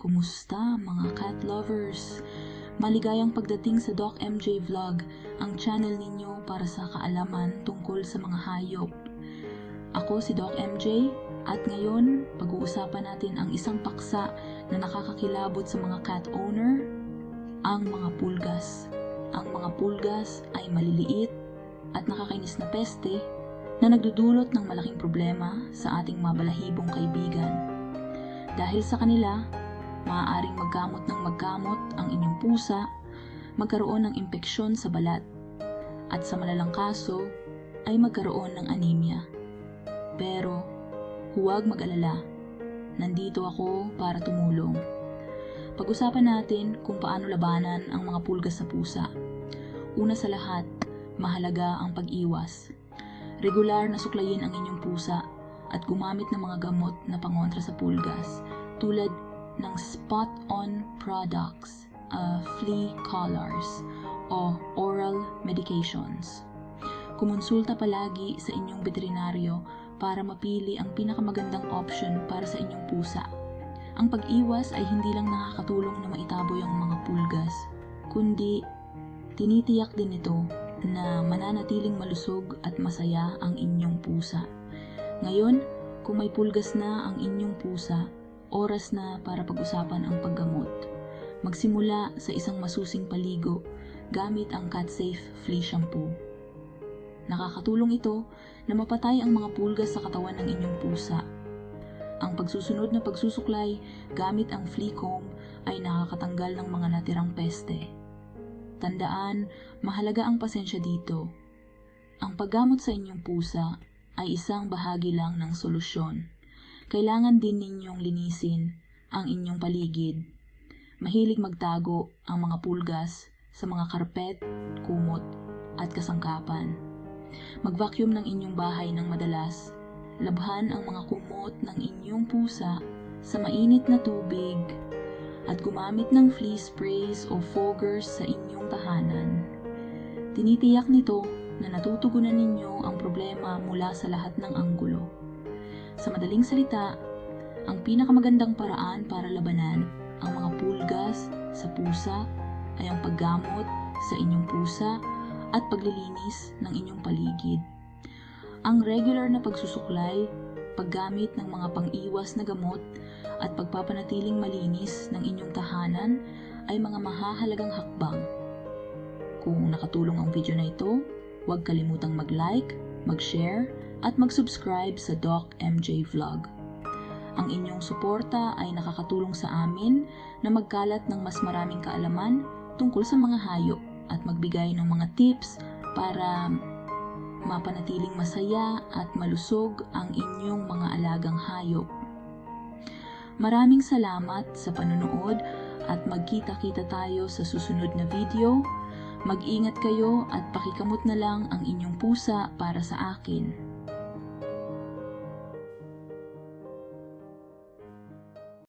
Kumusta mga cat lovers? Maligayang pagdating sa Doc MJ Vlog, ang channel ninyo para sa kaalaman tungkol sa mga hayop. Ako si Doc MJ at ngayon pag-uusapan natin ang isang paksa na nakakakilabot sa mga cat owner, ang mga pulgas. Ang mga pulgas ay maliliit at nakakainis na peste na nagdudulot ng malaking problema sa ating mabalahibong kaibigan. Dahil sa kanila, maaaring magkamot ng magkamot ang inyong pusa, magkaroon ng impeksyon sa balat, at sa malalang kaso ay magkaroon ng anemia. Pero huwag mag-alala, nandito ako para tumulong. Pag-usapan natin kung paano labanan ang mga pulgas sa pusa. Una sa lahat, mahalaga ang pag-iwas. Regular na suklayin ang inyong pusa at gumamit ng mga gamot na pangontra sa pulgas tulad ng spot-on products, uh, flea collars, o oral medications. Kumonsulta palagi sa inyong veterinaryo para mapili ang pinakamagandang option para sa inyong pusa. Ang pag-iwas ay hindi lang nakakatulong na maitaboy ang mga pulgas, kundi tinitiyak din ito na mananatiling malusog at masaya ang inyong pusa. Ngayon, kung may pulgas na ang inyong pusa, oras na para pag-usapan ang paggamot. Magsimula sa isang masusing paligo gamit ang CatSafe Flea Shampoo. Nakakatulong ito na mapatay ang mga pulgas sa katawan ng inyong pusa. Ang pagsusunod na pagsusuklay gamit ang flea comb ay nakakatanggal ng mga natirang peste. Tandaan, mahalaga ang pasensya dito. Ang paggamot sa inyong pusa ay isang bahagi lang ng solusyon. Kailangan din ninyong linisin ang inyong paligid. Mahilig magtago ang mga pulgas sa mga karpet, kumot, at kasangkapan. Mag-vacuum ng inyong bahay ng madalas. Labhan ang mga kumot ng inyong pusa sa mainit na tubig at gumamit ng flea sprays o foggers sa inyong tahanan. Tinitiyak nito na natutugunan ninyo ang problema mula sa lahat ng anggulo. Sa madaling salita, ang pinakamagandang paraan para labanan ang mga pulgas sa pusa ay ang paggamot sa inyong pusa at paglilinis ng inyong paligid. Ang regular na pagsusuklay, paggamit ng mga pang-iwas na gamot at pagpapanatiling malinis ng inyong tahanan ay mga mahahalagang hakbang. Kung nakatulong ang video na ito, huwag kalimutang mag-like, mag-share, at mag-subscribe sa Doc MJ Vlog. Ang inyong suporta ay nakakatulong sa amin na magkalat ng mas maraming kaalaman tungkol sa mga hayop at magbigay ng mga tips para mapanatiling masaya at malusog ang inyong mga alagang hayop. Maraming salamat sa panonood at magkita-kita tayo sa susunod na video. Mag-ingat kayo at pakikamot na lang ang inyong pusa para sa akin.